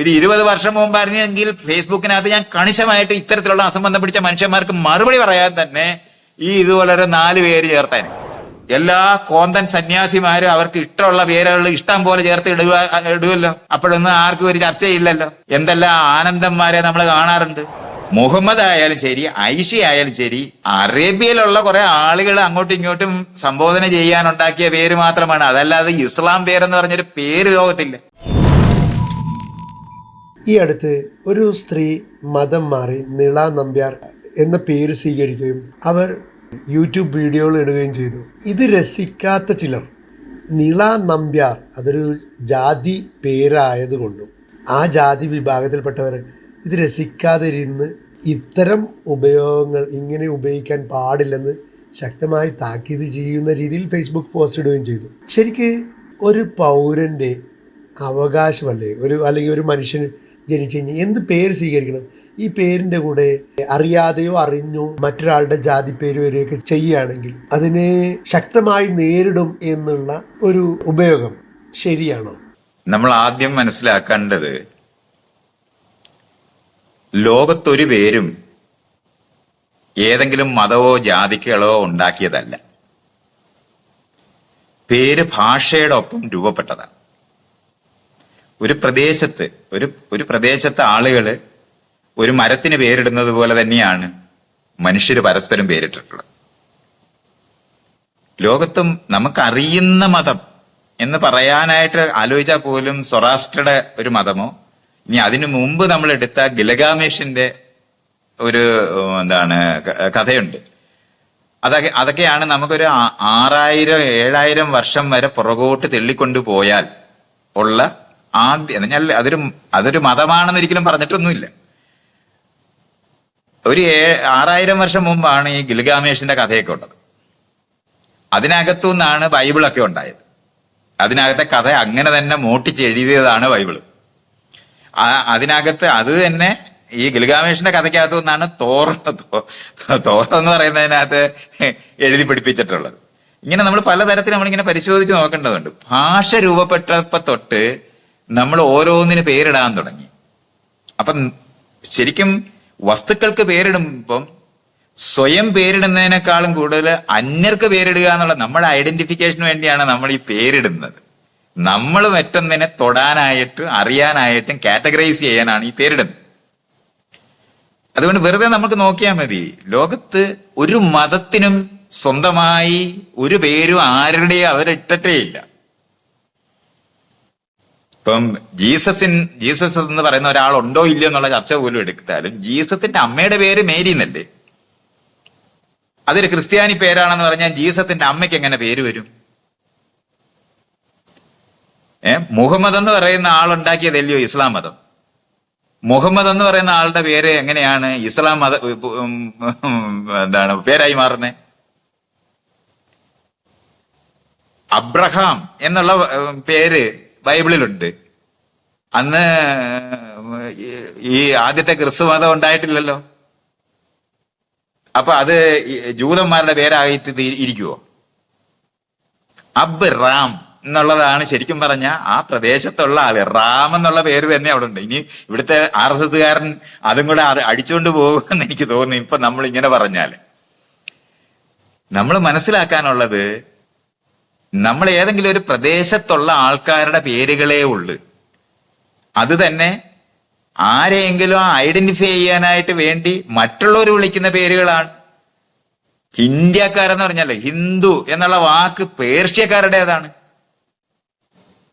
ഒരു ഇരുപത് വർഷം മുമ്പായിരുന്നെങ്കിൽ ഫേസ്ബുക്കിനകത്ത് ഞാൻ കണിശമായിട്ട് ഇത്തരത്തിലുള്ള അസംബന്ധം പിടിച്ച മനുഷ്യന്മാർക്ക് മറുപടി പറയാൻ തന്നെ ഈ ഇതുപോലെ ഒരു നാല് പേര് ചേർത്താൻ എല്ലാ കോന്തൻ സന്യാസിമാരും അവർക്ക് ഇഷ്ടമുള്ള പേരുകൾ ഇഷ്ടം പോലെ ചേർത്ത് ഇടുക ഇടുമല്ലോ അപ്പോഴൊന്നും ആർക്കും ഒരു ചർച്ചയില്ലല്ലോ. എന്തെല്ലാം ആനന്ദന്മാരെ നമ്മൾ കാണാറുണ്ട്. മുഹമ്മദ് ആയാലും ശരി ഐഷ ആയാലും ശരി അറേബ്യയിലുള്ള കുറെ ആളുകൾ അങ്ങോട്ടും ഇങ്ങോട്ടും സംബോധന ചെയ്യാനുണ്ടാക്കിയ പേര് മാത്രമാണ്. അതല്ലാതെ ഇസ്ലാം പേരെന്ന് പറഞ്ഞൊരു പേര് ലോകത്തില്ല. ഈ അടുത്ത് ഒരു സ്ത്രീ മതം മാറി നിള നമ്പ്യാർ എന്ന പേര് സ്വീകരിക്കുകയും അവർ യൂട്യൂബ് വീഡിയോകൾ ഇടുകയും ചെയ്തു. ഇത് രസിക്കാത്ത ചിലർ. നിള നമ്പ്യാർ അതൊരു ജാതി പേരായതുകൊണ്ടും. ആ ജാതി വിഭാഗത്തിൽപ്പെട്ടവർ ഇത് രസിക്കാതെ ഇരുന്ന് ഇത്തരം ഉപയോഗങ്ങൾ ഇങ്ങനെ ഉപയോഗിക്കാൻ പാടില്ലെന്ന് ശക്തമായി താക്കീത് ചെയ്യുന്ന രീതിയിൽ ഫേസ്ബുക്ക് പോസ്റ്റ് ഇടുകയും ചെയ്തു. ശരിക്ക് ഒരു പൗരന്റെ അവകാശമല്ലേ? ഒരു അല്ലെങ്കിൽ ഒരു മനുഷ്യന് ജനിച്ചു കഴിഞ്ഞാൽ എന്ത് പേര് സ്വീകരിക്കണം? ഈ പേരിന്റെ കൂടെ അറിയാതെയോ അറിഞ്ഞോ മറ്റൊരാളുടെ ജാതി പേര് വരെയൊക്കെ ചെയ്യുകയാണെങ്കിൽ അതിനെ ശക്തമായി നേരിടും എന്നുള്ള ഒരു ഉപയോഗം ശരിയാണോ? നമ്മൾ ആദ്യം മനസ്സിലാക്കേണ്ടത് ലോകത്തൊരു പേരും ഏതെങ്കിലും മതമോ ജാതികളോ ഉണ്ടാക്കിയതല്ല. പേര് ഭാഷയുടെ ഒപ്പം രൂപപ്പെട്ടതാണ്. ഒരു പ്രദേശത്ത് ഒരു ഒരു പ്രദേശത്തെ ആളുകൾ ഒരു മരത്തിന് പേരിടുന്നത് പോലെ തന്നെയാണ് മനുഷ്യർ പരസ്പരം പേരിട്ടിട്ടുള്ളത്. ലോകത്തും നമുക്കറിയുന്ന മതം എന്ന് പറയാനായിട്ട് ആലോചിച്ചാൽ പോലും സൊറാസ്ട്രയുടെ ഒരു മതമോ ഇനി അതിനു മുമ്പ് നമ്മൾ എടുത്ത ഗിലഗാമേഷിന്റെ ഒരു എന്താണ് കഥയുണ്ട്. അതൊക്കെ അതൊക്കെയാണ് നമുക്കൊരു ആറായിരം ഏഴായിരം വർഷം വരെ പുറകോട്ട് തെള്ളിക്കൊണ്ടു പോയാൽ ഉള്ള ആദ്യ എന്ന് പറഞ്ഞാൽ അതൊരു അതൊരു മതമാണെന്ന് ഒരിക്കലും പറഞ്ഞിട്ടൊന്നുമില്ല. ഒരു ഏ ആറായിരം വർഷം മുമ്പാണ് ഈ ഗിൽഗാമേഷിന്റെ കഥയൊക്കെ ഉള്ളത്. അതിനകത്തു നിന്നാണ് ബൈബിളൊക്കെ ഉണ്ടായത്. അതിനകത്തെ കഥ അങ്ങനെ തന്നെ മോട്ടിച്ച് എഴുതിയതാണ് ബൈബിൾ. അതിനകത്ത് അത് തന്നെ ഈ ഗിൽഗാമേഷിന്റെ കഥയ്ക്കകത്തു നിന്നാണ് തോറ തോറ എന്ന് പറയുന്നതിനകത്ത് എഴുതി പിടിപ്പിച്ചിട്ടുള്ളത്. ഇങ്ങനെ നമ്മൾ പലതരത്തിൽ നമ്മളിങ്ങനെ പരിശോധിച്ച് നോക്കേണ്ടതുണ്ട്. ഭാഷ രൂപപ്പെട്ടപ്പോ തൊട്ട് നമ്മൾ ഓരോന്നിന് പേരിടാൻ തുടങ്ങി. അപ്പം ശരിക്കും വസ്തുക്കൾക്ക് പേരിടുമ്പം സ്വയം പേരിടുന്നതിനേക്കാളും കൂടുതൽ അന്യർക്ക് പേരിടുക എന്നുള്ള നമ്മുടെ ഐഡന്റിഫിക്കേഷന് വേണ്ടിയാണ് നമ്മൾ ഈ പേരിടുന്നത്. നമ്മൾ മറ്റൊന്നിനെ തൊടാനായിട്ട് അറിയാനായിട്ടും കാറ്റഗറൈസ് ചെയ്യാനാണ് ഈ പേരിടുന്നത്. അതുകൊണ്ട് വെറുതെ നമുക്ക് നോക്കിയാൽ മതി. ലോകത്ത് ഒരു മതത്തിനും സ്വന്തമായി ഒരു പേരും ആരുടെയും അവരിട്ടേ ഇല്ല. ഇപ്പം ജീസസിൻ ജീസസ് എന്ന് പറയുന്ന ഒരാൾ ഉണ്ടോ ഇല്ലയോ എന്നുള്ള ചർച്ച പോലും എടുത്താലും ജീസസിന്റെ അമ്മയുടെ പേര് മേരി എന്നല്ലേ? അതൊരു ക്രിസ്ത്യാനി പേരാണെന്ന് പറഞ്ഞാൽ ജീസസിന്റെ അമ്മയ്ക്ക് എങ്ങനെ പേര് വരും? ഏ? മുഹമ്മദ് എന്ന് പറയുന്ന ആളുണ്ടാക്കിയതല്ലയോ ഇസ്ലാം മതം? മുഹമ്മദ് എന്ന് പറയുന്ന ആളുടെ പേര് എങ്ങനെയാണ് ഇസ്ലാം മത എന്താണ് പേരായി മാറുന്നത് അബ്രഹാം എന്നുള്ള പേര് ബൈബിളിലുണ്ട്. അന്ന് ഈ- ആദ്യത്തെ ക്രിസ്തു മതം ഉണ്ടായിട്ടില്ലല്ലോ. അപ്പൊ അത് ജൂതന്മാരുടെ പേരായിട്ട് ഇരിക്കുവോ? അബ് റാം എന്നുള്ളതാണ് ശരിക്കും പറഞ്ഞ ആ പ്രദേശത്തുള്ള ആൾ. റാം എന്നുള്ള പേര് തന്നെ അവിടെ ഉണ്ട്. ഇനി ഇവിടുത്തെ ആർ എസ് എസ്സുകാരൻ അതും കൂടെ അടിച്ചുകൊണ്ട് പോകുമെന്ന് എനിക്ക് തോന്നുന്നു. ഇപ്പൊ നമ്മൾ ഇങ്ങനെ പറഞ്ഞാൽ. നമ്മൾ മനസ്സിലാക്കാനുള്ളത് നമ്മൾ ഏതെങ്കിലും ഒരു പ്രദേശത്തുള്ള ആൾക്കാരുടെ പേരുകളേ ഉള്ളു. അത് തന്നെ ആരെയെങ്കിലും ഐഡന്റിഫൈ ചെയ്യാനായിട്ട് വേണ്ടി മറ്റുള്ളവർ വിളിക്കുന്ന പേരുകളാണ്. ഇന്ത്യക്കാരെന്ന് പറഞ്ഞാൽ ഹിന്ദു എന്നുള്ള വാക്ക് പേർഷ്യക്കാരുടേതാണ്.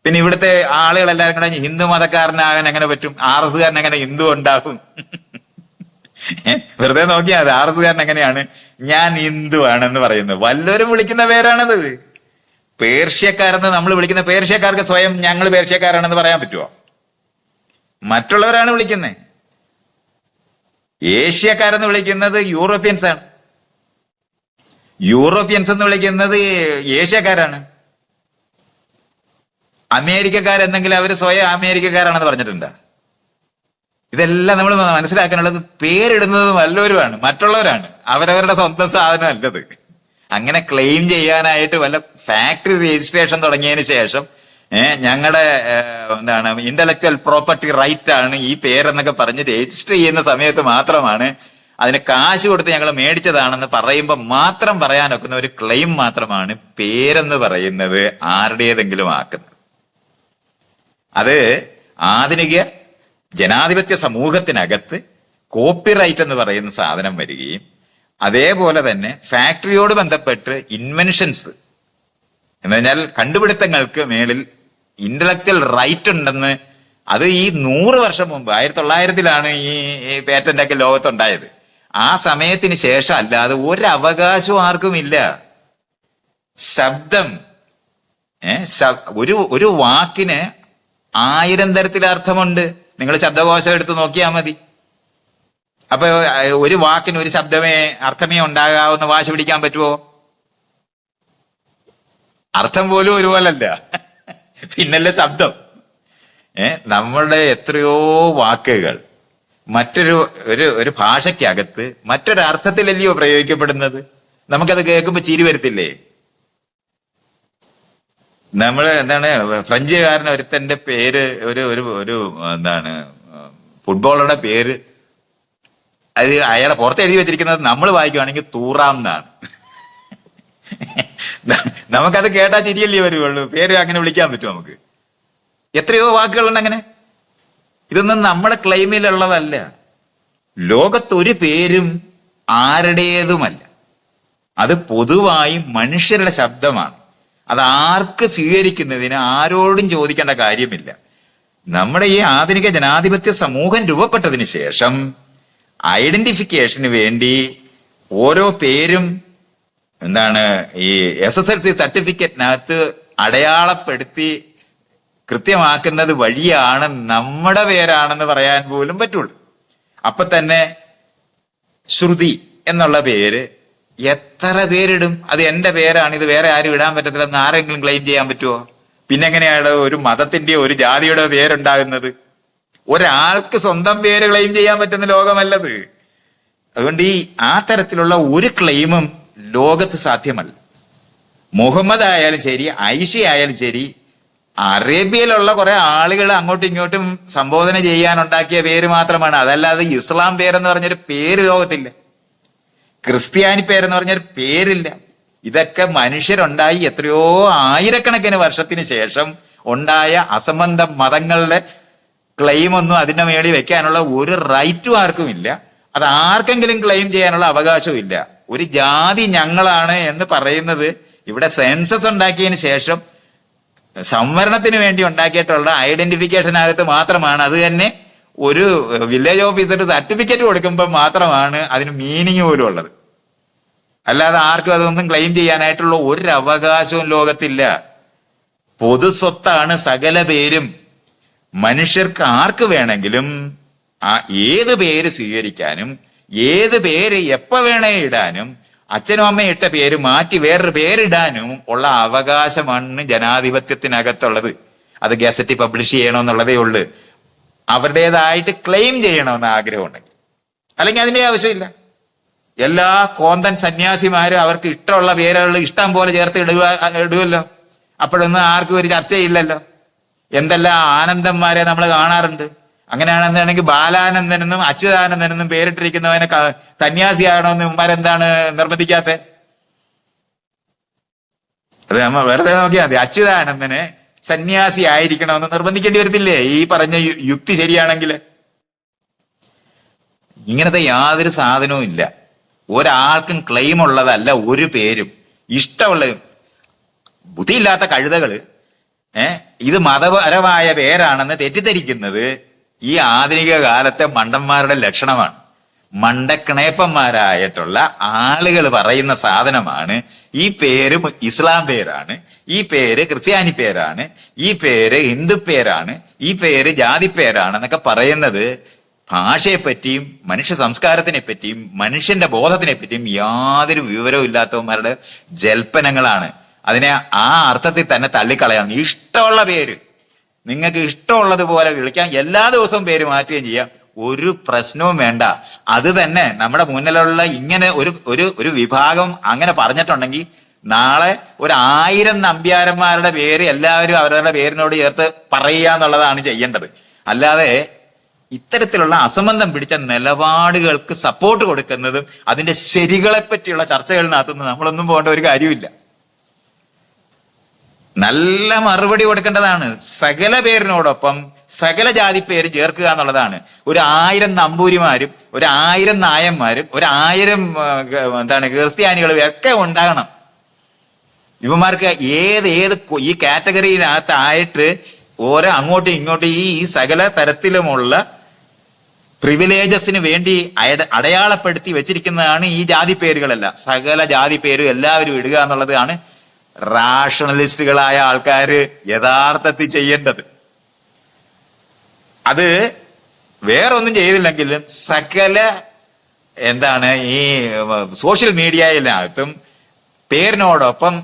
പിന്നെ ഇവിടുത്തെ ആളുകളെല്ലാവരും കൂടെ ഹിന്ദു മതക്കാരനാകാൻ എങ്ങനെ പറ്റും? ആർ എസ് കാരൻ എങ്ങനെ ഹിന്ദു ഉണ്ടാകും വെറുതെ നോക്കിയാൽ ആർ എസ് കാരൻ എങ്ങനെയാണ്? ഞാൻ ഹിന്ദു ആണെന്ന് പറയുന്നത്. വല്ലവരും വിളിക്കുന്ന പേരാണത്. പേർഷ്യക്കാരെന്ന് നമ്മൾ വിളിക്കുന്ന പേർഷ്യക്കാർക്ക് സ്വയം ഞങ്ങൾ പേർഷ്യക്കാരാണെന്ന് പറയാൻ പറ്റുമോ മറ്റുള്ളവരാണ് വിളിക്കുന്നത് ഏഷ്യക്കാരെന്ന് വിളിക്കുന്നത് യൂറോപ്യൻസ് ആണ്. യൂറോപ്യൻസ് എന്ന് വിളിക്കുന്നത് ഏഷ്യക്കാരാണ്. അമേരിക്കക്കാരെന്നെങ്കിൽ അവർ സ്വയം അമേരിക്കക്കാരാണെന്ന് പറഞ്ഞിട്ടുണ്ട്. ഇതെല്ലാം നമ്മൾ മനസ്സിലാക്കാനുള്ളത് പേരിടുന്നത് വല്ലവരുമാണ് മറ്റുള്ളവരാണ്. അവരവരുടെ സ്വന്തം സാധനം അല്ലത് അങ്ങനെ ക്ലെയിം ചെയ്യാനായിട്ട് വല്ല ഫാക്ടറി രജിസ്ട്രേഷൻ തുടങ്ങിയതിന് ശേഷം ഏഹ് ഞങ്ങളുടെ എന്താണ് ഇന്റലക്ച്വൽ പ്രോപ്പർട്ടി റൈറ്റ് ആണ് ഈ പേരെന്നൊക്കെ പറഞ്ഞ് രജിസ്റ്റർ ചെയ്യുന്ന സമയത്ത് മാത്രമാണ് അതിന് കാശ് കൊടുത്ത് ഞങ്ങൾ മേടിച്ചതാണെന്ന് പറയുമ്പോൾ മാത്രം പറയാനൊക്കുന്ന ഒരു ക്ലെയിം മാത്രമാണ് പേരെന്ന് പറയുന്നത് ആരുടേതെങ്കിലും ആക്കുന്നത്. അത് ആധുനിക ജനാധിപത്യ സമൂഹത്തിനകത്ത് കോപ്പിറൈറ്റ് എന്ന് പറയുന്ന സാധനം വരികയും അതേപോലെ തന്നെ ഫാക്ടറിയോട് ബന്ധപ്പെട്ട് ഇൻവെൻഷൻസ്. എന്ന് പറഞ്ഞാൽ കണ്ടുപിടുത്തങ്ങൾക്ക് മേളിൽ ഇന്റലക്ച്വൽ റൈറ്റ് ഉണ്ടെന്ന് അത് ഈ നൂറ് വർഷം മുമ്പ് ആയിരത്തി തൊള്ളായിരത്തിലാണ് ഈ പേറ്റന്റ് ഒക്കെ ലോകത്തുണ്ടായത്. ആ സമയത്തിന് ശേഷം അല്ലാതെ ഒരു അവകാശവും ആർക്കും ഇല്ല. ശബ്ദം ഒരു ഒരു വാക്കിന് ആയിരം തരത്തിൽ അർത്ഥമുണ്ട് നിങ്ങൾ ശബ്ദകോശം എടുത്ത് നോക്കിയാൽ മതി. അപ്പൊ ഒരു വാക്കിന് ഒരു ശബ്ദമേ അർത്ഥമേ ഉണ്ടാകാവുന്ന വാശി പിടിക്കാൻ പറ്റുമോ അർത്ഥം പോലും ഒരുപോലല്ല. പിന്നല്ലേ ശബ്ദം. ഏ നമ്മളുടെ എത്രയോ വാക്കുകൾ മറ്റൊരു ഒരു ഒരു ഭാഷയ്ക്കകത്ത് മറ്റൊരു അർത്ഥത്തിലല്ലയോ പ്രയോഗിക്കപ്പെടുന്നത്? നമുക്കത് കേൾക്കുമ്പോൾ ചിരി വരത്തില്ലേ? നമ്മൾ എന്താണ് ഫ്രഞ്ചുകാരൻ ഒരുത്തന്റെ പേര് ഒരു ഒരു ഒരു എന്താണ് ഫുട്ബോളറുടെ പേര് അത് അയാളെ പുറത്ത് എഴുതി വെച്ചിരിക്കുന്നത് നമ്മൾ വായിക്കുവാണെങ്കിൽ തൂറാം എന്നാണ്. നമുക്കത് കേട്ടാ ചിരിയല്ലേ വരുവുള്ളൂ. പേര് അങ്ങനെ വിളിക്കാൻ പറ്റും നമുക്ക്? എത്രയോ വാക്കുകളുണ്ട് അങ്ങനെ. ഇതൊന്നും നമ്മുടെ ക്ലെയിമിലുള്ളതല്ല. ലോകത്തൊരു പേരും ആരുടേതുമല്ല. അത് പൊതുവായി മനുഷ്യരുടെ ശബ്ദമാണ്. അത് ആർക്ക് സ്വീകരിക്കുന്നതിന് ആരോടും ചോദിക്കേണ്ട കാര്യമില്ല. നമ്മുടെ ഈ ആധുനിക ജനാധിപത്യ സമൂഹം രൂപപ്പെട്ടതിന് ശേഷം ഐഡന്റിഫിക്കേഷന് വേണ്ടി ഓരോ പേരും എന്താണ് ഈ എസ് എസ് എൽ സി സർട്ടിഫിക്കറ്റിനകത്ത് അടയാളപ്പെടുത്തി കൃത്യമാക്കുന്നത് വഴിയാണ് നമ്മുടെ പേരാണെന്ന് പറയാൻ പോലും പറ്റുള്ളൂ. അപ്പൊ തന്നെ ശ്രുതി എന്നുള്ള പേര് എത്ര പേരിടും? അത് എന്റെ പേരാണ് ഇത് വേറെ ആരും ഇടാൻ പറ്റത്തില്ലെന്ന് ആരെങ്കിലും ക്ലെയിം ചെയ്യാൻ പറ്റുമോ പിന്നെങ്ങനെയാണ് ഒരു മതത്തിന്റെയോ ഒരു ജാതിയുടെയോ പേരുണ്ടാകുന്നത്? ഒരാൾക്ക് സ്വന്തം പേര് ക്ലെയിം ചെയ്യാൻ പറ്റുന്ന ലോകമല്ലത്. അതുകൊണ്ട് ഈ ആ തരത്തിലുള്ള ഒരു ക്ലെയിമും ലോകത്ത് സാധ്യമല്ല. മുഹമ്മദ് ആയാലും ശരി ഐഷ ആയാലും ശരി അറേബ്യയിലുള്ള കുറെ ആളുകൾ അങ്ങോട്ടും ഇങ്ങോട്ടും സംബോധന ചെയ്യാനുണ്ടാക്കിയ പേര് മാത്രമാണ്. അതല്ലാതെ ഇസ്ലാം പേരെന്ന് പറഞ്ഞൊരു പേര് ലോകത്തില്ല. ക്രിസ്ത്യാനി പേരെന്ന് പറഞ്ഞൊരു പേരില്ല. ഇതൊക്കെ മനുഷ്യരുണ്ടായി എത്രയോ ആയിരക്കണക്കിന് വർഷത്തിന് ശേഷം ഉണ്ടായ അസംബന്ധ മതങ്ങളുടെ ക്ലെയിം ഒന്നും അതിന്റെ മേളിൽ വെക്കാനുള്ള ഒരു റൈറ്റും ആർക്കും ഇല്ല. അത് ആർക്കെങ്കിലും ക്ലെയിം ചെയ്യാനുള്ള അവകാശവും ഇല്ല. ഒരു ജാതി ഞങ്ങളാണ് എന്ന് പറയുന്നത് ഇവിടെ സെൻസസ് ഉണ്ടാക്കിയതിന് ശേഷം സംവരണത്തിന് വേണ്ടി ഉണ്ടാക്കിയിട്ടുള്ള ഐഡന്റിഫിക്കേഷനകത്ത് മാത്രമാണ്. അത് തന്നെ ഒരു വില്ലേജ് ഓഫീസർ സർട്ടിഫിക്കറ്റ് കൊടുക്കുമ്പോൾ മാത്രമാണ് അതിന് മീനിങ് പോലും ഉള്ളത്. അല്ലാതെ ആർക്കും അതൊന്നും ക്ലെയിം ചെയ്യാനായിട്ടുള്ള ഒരു അവകാശവും ലോകത്തില്ല. പൊതുസ്വത്താണ് സകല പേരും മനുഷ്യർക്ക് ആർക്ക് വേണമെങ്കിലും ആ ഏത് പേര് സ്വീകരിക്കാനും ഏത് പേര് എപ്പോ വേണേ ഇടാനും അച്ഛനും അമ്മയും ഇട്ട പേര് മാറ്റി വേറൊരു പേരിടാനും ഉള്ള അവകാശമാണ് ജനാധിപത്യത്തിനകത്തുള്ളത്. അത് ഗസറ്റ് പബ്ലിഷ് ചെയ്യണമെന്നുള്ളതേ ഉള്ളൂ. അവരുടേതായിട്ട് ക്ലെയിം ചെയ്യണമെന്ന് ആഗ്രഹമുണ്ടെങ്കിൽ. അല്ലെങ്കിൽ അതിന്റെ ആവശ്യമില്ല. എല്ലാ കോന്തൻ സന്യാസിമാരും അവർക്ക് ഇഷ്ടമുള്ള പേരുകൾ ഇഷ്ടം പോലെ ചേർത്ത് ഇടുക ഇടുമല്ലോ അപ്പോഴൊന്നും ആർക്കും ഒരു ചർച്ചയില്ലല്ലോ. എന്തെല്ലാം ആനന്ദന്മാരെ നമ്മൾ കാണാറുണ്ട്. അങ്ങനെയാണെന്നുണ്ടെങ്കിൽ ബാലാനന്ദനെന്നും അച്യുതാനന്ദനെന്നും പേരിട്ടിരിക്കുന്നവനെ സന്യാസിയാണോ സന്യാസിയാണോന്ന് ഇവന്മാരെന്താണ് നിർബന്ധിക്കാത്ത? അത് നമ്മൾ വെറുതെ നോക്കിയാൽ മതി. അച്യുതാനന്ദനെ സന്യാസി ആയിരിക്കണമെന്ന് നിർബന്ധിക്കേണ്ടി വരത്തില്ലേ? ഈ പറഞ്ഞ യുക്തി ശരിയാണെങ്കിൽ. ഇങ്ങനത്തെ യാതൊരു സാധനവും ഇല്ല. ഒരാൾക്കും ക്ലെയിം ഉള്ളതല്ല ഒരു പേരും. ഇഷ്ടമുള്ള ബുദ്ധിയില്ലാത്ത കഴുതകൾ ഇത് മതപരമായ പേരാണെന്ന് തെറ്റിദ്ധരിക്കുന്നത് ഈ ആധുനിക കാലത്തെ മണ്ടന്മാരുടെ ലക്ഷണമാണ്. മണ്ടക്കിണേപ്പന്മാരായിട്ടുള്ള ആളുകൾ പറയുന്ന സാധനമാണ്. ഈ പേര് ഇസ്ലാം പേരാണ്. ഈ പേര് ക്രിസ്ത്യാനി പേരാണ്. ഈ പേര് ഹിന്ദു പേരാണ്. ഈ പേര് ജാതി പേരാണ് എന്നൊക്കെ പറയുന്നത് ഭാഷയെ പറ്റിയും മനുഷ്യ സംസ്കാരത്തിനെ പറ്റിയും മനുഷ്യന്റെ ബോധത്തിനെ പറ്റിയും യാതൊരു വിവരവും ഇല്ലാത്തവന്മാരുടെ ജൽപ്പനങ്ങളാണ്. അതിനെ ആ അർത്ഥത്തിൽ തന്നെ തള്ളിക്കളയാം. ഇഷ്ടമുള്ള പേര്. നിങ്ങൾക്ക് ഇഷ്ടമുള്ളതുപോലെ വിളിക്കാം. എല്ലാ ദിവസവും പേര് മാറ്റുകയും ചെയ്യാം. ഒരു പ്രശ്നവും വേണ്ട. അത് തന്നെ നമ്മുടെ മുന്നിലുള്ള ഇങ്ങനെ ഒരു ഒരു ഒരു വിഭാഗം അങ്ങനെ പറഞ്ഞിട്ടുണ്ടെങ്കിൽ നാളെ ഒരു ആയിരം നമ്പ്യാരന്മാരുടെ പേര് എല്ലാവരും അവരവരുടെ പേരിനോട് ചേർത്ത് പറയുക എന്നുള്ളതാണ് ചെയ്യേണ്ടത്. അല്ലാതെ ഇത്തരത്തിലുള്ള അസംബന്ധം പിടിച്ച നിലപാടുകൾക്ക് സപ്പോർട്ട് കൊടുക്കുന്നതും അതിന്റെ ശരികളെ പറ്റിയുള്ള ചർച്ചകളിനകത്തുനിന്ന് നമ്മളൊന്നും പോകേണ്ട ഒരു കാര്യമില്ല നല്ല മറുപടി കൊടുക്കേണ്ടതാണ്. സകല പേരിനോടൊപ്പം സകല ജാതി പേര് ചേർക്കുക എന്നുള്ളതാണ്. ഒരു ആയിരം നമ്പൂരിമാരും ഒരു ആയിരം നായന്മാരും ഒരു ആയിരം എന്താണ് ക്രിസ്ത്യാനികളും ഒക്കെ ഉണ്ടാകണം. ഇവന്മാർക്ക് ഏത് ഏത് ഈ കാറ്റഗറിയിനകത്ത് ആയിട്ട് ഓരോ അങ്ങോട്ടും ഇങ്ങോട്ടും ഈ ഈ സകല തരത്തിലുമുള്ള പ്രിവിലേജസിന് വേണ്ടി അടയാളപ്പെടുത്തി വെച്ചിരിക്കുന്നതാണ് ഈ ജാതി പേരുകളെല്ലാം. സകല ജാതി പേരും എല്ലാവരും ഇടുക എന്നുള്ളതാണ് റാഷണലിസ്റ്റുകളായ ആൾക്കാര് യഥാർത്ഥത്തിൽ ചെയ്യേണ്ടത്. അത് വേറൊന്നും ചെയ്തില്ലെങ്കിലും സകല എന്താണ് ഈ സോഷ്യൽ മീഡിയയിനകത്തും പേരിനോടൊപ്പം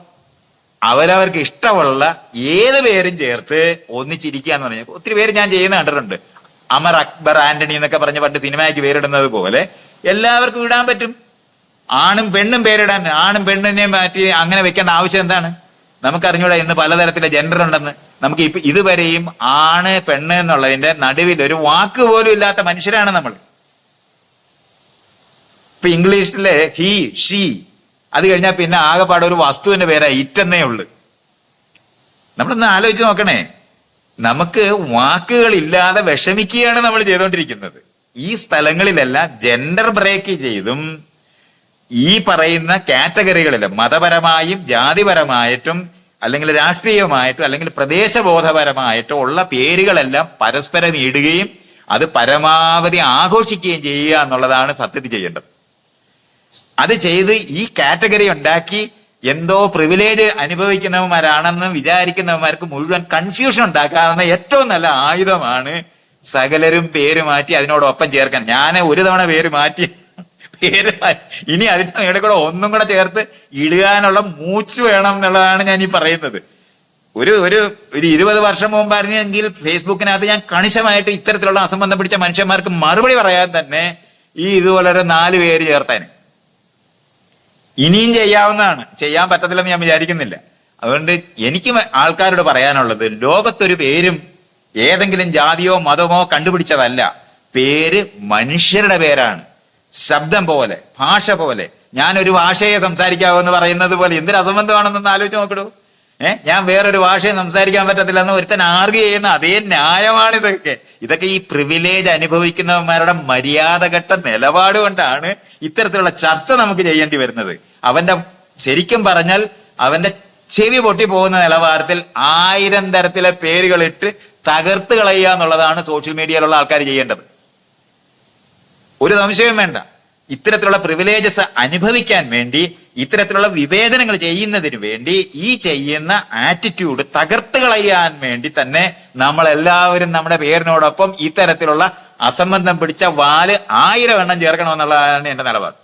അവരവർക്ക് ഇഷ്ടമുള്ള ഏത് പേരും ചേർത്ത് ഒന്നിച്ചിരിക്കുക എന്ന് പറഞ്ഞാൽ ഒത്തിരി പേര് ഞാൻ ചെയ്യുന്ന കണ്ടിട്ടുണ്ട്. അമർ അക്ബർ ആന്റണി എന്നൊക്കെ പറഞ്ഞ് പണ്ട് സിനിമയ്ക്ക് പേരിടുന്നത് പോലെ എല്ലാവർക്കും ഇടാൻ പറ്റും. ആണും പെണ്ണും പേരിടാൻ ആണും പെണ്ണിനെ മാറ്റി അങ്ങനെ വെക്കേണ്ട ആവശ്യം എന്താണ്? നമുക്കറിഞ്ഞൂടാ ഇന്ന് പലതരത്തിലെ ജെൻഡർ ഉണ്ടെന്ന്. നമുക്ക് ഇപ്പൊ ഇതുവരെയും ആണ് പെണ്ണ് എന്നുള്ളതിന്റെ നടുവിൽ ഒരു വാക്ക് പോലും ഇല്ലാത്ത മനുഷ്യരാണ് നമ്മൾ. ഇപ്പൊ ഇംഗ്ലീഷിലെ ഹി ഷീ അത് കഴിഞ്ഞാൽ പിന്നെ ആകെപ്പാടെ ഒരു വസ്തുവിന്റെ പേരാ ഇറ്റെന്നേ ഉള്ളു. നമ്മളൊന്ന് ആലോചിച്ച് നോക്കണേ. നമുക്ക് വാക്കുകളില്ലാതെ വിഷമിക്കുകയാണ് നമ്മൾ ചെയ്തുകൊണ്ടിരിക്കുന്നത് ഈ സ്ഥലങ്ങളിലെല്ലാം ജെൻഡർ ബ്രേക്ക് ചെയ്തും ഈ പറയുന്ന കാറ്റഗറികളിൽ മതപരമായും ജാതിപരമായിട്ടും അല്ലെങ്കിൽ രാഷ്ട്രീയമായിട്ടും അല്ലെങ്കിൽ പ്രദേശബോധപരമായിട്ടും ഉള്ള പേരുകളെല്ലാം പരസ്പരം ഇടുകയും അത് പരമാവധി ആഘോഷിക്കുകയും ചെയ്യുക എന്നുള്ളതാണ് സത്യത്തിൽ ചെയ്യേണ്ടത്. അത് ചെയ്ത് ഈ കാറ്റഗറി ഉണ്ടാക്കി എന്തോ പ്രിവിലേജ് അനുഭവിക്കുന്നവന്മാരാണെന്ന് വിചാരിക്കുന്നവന്മാർക്ക് മുഴുവൻ കൺഫ്യൂഷൻ ഉണ്ടാക്കാവുന്ന ഏറ്റവും നല്ല ആയുധമാണ് സകലരും പേര് മാറ്റി അതിനോടൊപ്പം ചേർക്കാൻ. ഞാൻ ഒരു തവണ പേര് മാറ്റി ഇനി അതിന്റെ ഇവിടെ കൂടെ ഒന്നും കൂടെ ചേർത്ത് ഇടുകാനുള്ള മൂച്ച് വേണം എന്നുള്ളതാണ് ഞാൻ ഈ പറയുന്നത്. ഒരു ഒരു ഒരു ഇരുപത് വർഷം മുമ്പായിരുന്നെങ്കിൽ ഫേസ്ബുക്കിനകത്ത് ഞാൻ കണിശമായിട്ട് ഇത്തരത്തിലുള്ള അസംബന്ധം പിടിച്ച മനുഷ്യന്മാർക്ക് മറുപടി പറയാൻ തന്നെ ഈ ഇതുപോലെ ഒരു നാല് പേര് ചേർത്താന്. ഇനിയും ചെയ്യാവുന്നതാണ്. ചെയ്യാൻ പറ്റത്തില്ലെന്ന് ഞാൻ വിചാരിക്കുന്നില്ല. അതുകൊണ്ട് എനിക്ക് ആൾക്കാരോട് പറയാനുള്ളത് ലോകത്തൊരു പേരും ഏതെങ്കിലും ജാതിയോ മതമോ കണ്ടുപിടിച്ചതല്ല. പേര് മനുഷ്യരുടെ പേരാണ്. ശബ്ദം പോലെ ഭാഷ പോലെ. ഞാൻ ഒരു ഭാഷയെ സംസാരിക്കാവൂ എന്ന് പറയുന്നത് പോലെ എന്തൊരു അസംബന്ധമാണെന്നൊന്ന് ആലോചിച്ച് നോക്കിടൂ. ഏഹ് ഞാൻ വേറൊരു ഭാഷയെ സംസാരിക്കാൻ പറ്റത്തില്ലെന്ന് ഒരുത്തൻ ആർഗ്യ ചെയ്യുന്ന അതേ ന്യായമാണ് ഇതൊക്കെ ഇതൊക്കെ ഈ പ്രിവിലേജ് അനുഭവിക്കുന്നവന്മാരുടെ മര്യാദഘട്ട നിലപാട് കൊണ്ടാണ് ഇത്തരത്തിലുള്ള ചർച്ച നമുക്ക് ചെയ്യേണ്ടി വരുന്നത്. അവന്റെ ശരിക്കും പറഞ്ഞാൽ അവന്റെ ചെവി പൊട്ടി പോകുന്ന നിലവാരത്തിൽ ആയിരം തരത്തിലെ പേരുകളിട്ട് തകർത്ത് കളയുക എന്നുള്ളതാണ് സോഷ്യൽ മീഡിയയിലുള്ള ആൾക്കാർ ചെയ്യേണ്ടത്. ഒരു സംശയവും വേണ്ട. ഇത്തരത്തിലുള്ള പ്രിവിലേജസ് അനുഭവിക്കാൻ വേണ്ടി ഇത്തരത്തിലുള്ള വിവേചനങ്ങൾ ചെയ്യുന്നതിന് വേണ്ടി ഈ ചെയ്യുന്ന ആറ്റിറ്റ്യൂഡ് തകർത്ത് കളയാൻ വേണ്ടി തന്നെ നമ്മൾ എല്ലാവരും നമ്മുടെ പേരിനോടൊപ്പം ഇത്തരത്തിലുള്ള അസംബന്ധം പിടിച്ച വാൽ ആയിരം എണ്ണം ചേർക്കണമെന്നുള്ളതാണ് എന്റെ നിലപാട്.